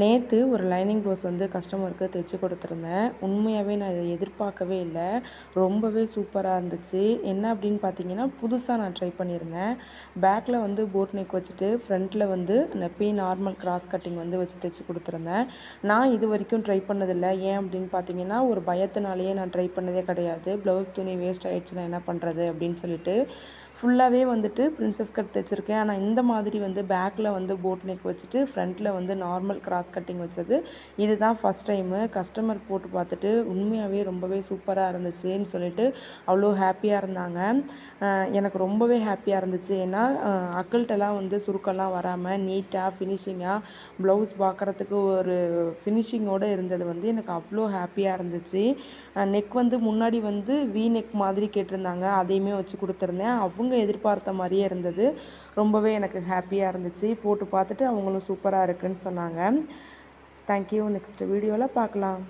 நேற்று ஒரு lining blouse வந்து கஸ்டமருக்கு தைச்சி கொடுத்துருந்தேன். உண்மையாகவே நான் இதை எதிர்பார்க்கவே இல்லை. ரொம்பவே சூப்பராக இருந்துச்சு. என்ன அப்படின்னு பார்த்தீங்கன்னா புதுசாக நான் ட்ரை பண்ணியிருந்தேன். பேக்கில் வந்து போட் நெக் வச்சுட்டு ஃப்ரண்ட்டில் வந்து நெப்பி நார்மல் கிராஸ் கட்டிங் வந்து வச்சு தைச்சி கொடுத்துருந்தேன். நான் இது வரைக்கும் ட்ரை பண்ணதில்லை. ஏன் அப்படின்னு பார்த்தீங்கன்னா ஒரு பயத்தினாலேயே நான் ட்ரை பண்ணதே கிடையாது. ப்ளவுஸ் துணி வேஸ்ட் ஆகிடுச்சுன்னா என்ன பண்ணுறது அப்படின்னு சொல்லிட்டு ஃபுல்லாகவே வந்துட்டு ப்ரின்ஸஸ் கட் தைச்சிருக்கேன். ஆனால் இந்த மாதிரி வந்து பேக்கில் வந்து போட் நெக் வச்சுட்டு ஃப்ரண்ட்டில் வந்து நார்மல் கிராஸ் கட்டிங் வச்சது. இதுதான் ஃபஸ்ட் டைமு கஸ்டமர் போட்டு பார்த்துட்டு உண்மையாகவே ரொம்பவே சூப்பராக இருந்துச்சுன்னு சொல்லிட்டு அவ்வளோ ஹாப்பியாக இருந்தாங்க. எனக்கு ரொம்பவே ஹாப்பியாக இருந்துச்சு. ஏன்னா அக்கள்கிட்டலாம் வந்து சுருக்கெல்லாம் வராமல் நீட்டாக ஃபினிஷிங்காக ப்ளவுஸ் பார்க்குறதுக்கு ஒரு ஃபினிஷிங்கோடு இருந்தது வந்து எனக்கு அவ்வளோ ஹாப்பியாக இருந்துச்சு. நெக் வந்து முன்னாடி வந்து வி நெக் மாதிரி கேட்டிருந்தாங்க. அதையுமே வச்சு கொடுத்துருந்தேன். அவங்க எதிர்பார்த்த மாதிரியே இருந்தது. ரொம்பவே எனக்கு ஹாப்பியாக இருந்துச்சு. போட்டு பார்த்துட்டு அவங்களும் சூப்பராக இருக்குன்னு சொன்னாங்க. தேங்க்யூ நெக்ஸ்ட் வீடியோவில் பார்க்கலாம்.